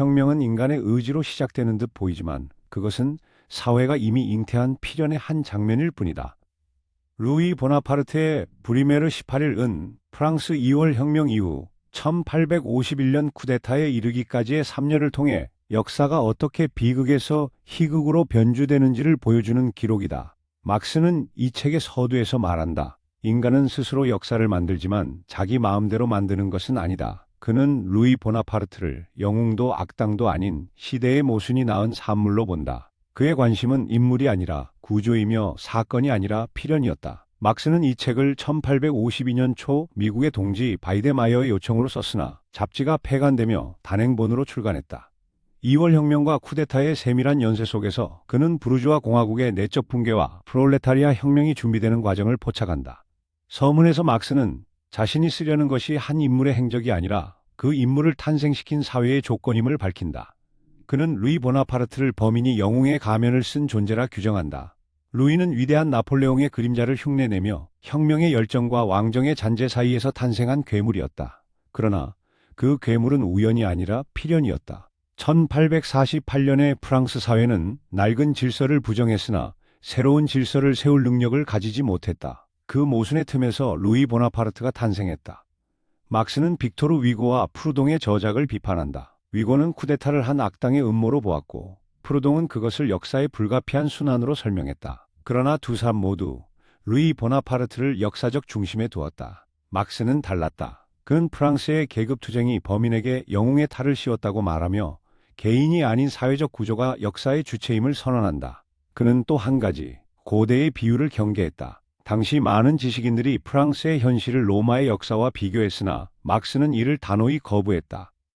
혁명은 인간의 의지로 시작되는 듯 보이지만 그것은 사회가 이미 잉태한 필연의 한 장면일 뿐이다. 루이 보나파르트의 브리메르 18일은 프랑스 2월 혁명 이후 1851년 쿠데타에 이르기까지의 3년을 통해 역사가 어떻게 비극에서 희극으로 변주되는지를 보여주는 기록이다. 막스는 이 책의 서두에서 말한다. 인간은 스스로 역사를 만들지만 자기 마음대로 만드는 것은 아니다. 그는 루이 보나파르트를 영웅도 악당도 아닌 시대의 모순이 낳은 산물로 본다. 그의 관심은 인물이 아니라 구조이며 사건이 아니라 필연이었다. 막스는 이 책을 1852년 초 미국의 동지 바이데마이어의 요청으로 썼으나 잡지가 폐간되며 단행본으로 출간했다. 2월 혁명과 쿠데타의 세밀한 연쇄 속에서 그는 부르주아 공화국의 내적 붕괴와 프롤레타리아 혁명이 준비되는 과정을 포착한다. 서문에서 막스는 자신이 쓰려는 것이 한 인물의 행적이 아니라 그 인물을 탄생시킨 사회의 조건임을 밝힌다. 그는 루이 보나파르트를 범인이 영웅의 가면을 쓴 존재라 규정한다. 루이는 위대한 나폴레옹의 그림자를 흉내내며 혁명의 열정과 왕정의 잔재 사이에서 탄생한 괴물이었다. 그러나 그 괴물은 우연이 아니라 필연이었다. 1848년의 프랑스 사회는 낡은 질서를 부정했으나 새로운 질서를 세울 능력을 가지지 못했다. 그 모순의 틈에서 루이 보나파르트가 탄생했다. 막스는 빅토르 위고와 프루동의 저작을 비판한다. 위고는 쿠데타를 한 악당의 음모로 보았고 프루동은 그것을 역사의 불가피한 순환으로 설명했다. 그러나 두 사람 모두 루이 보나파르트를 역사적 중심에 두었다. 막스는 달랐다. 그는 프랑스의 계급투쟁이 범인에게 영웅의 탈을 씌웠다고 말하며 개인이 아닌 사회적 구조가 역사의 주체임을 선언한다. 그는 또 한 가지 고대의 비유를 경계했다. 당시 많은 지식인들이 프랑스의 현실을 로마의 역사와 비교했으나 막스는 이를 단호히 거부했다.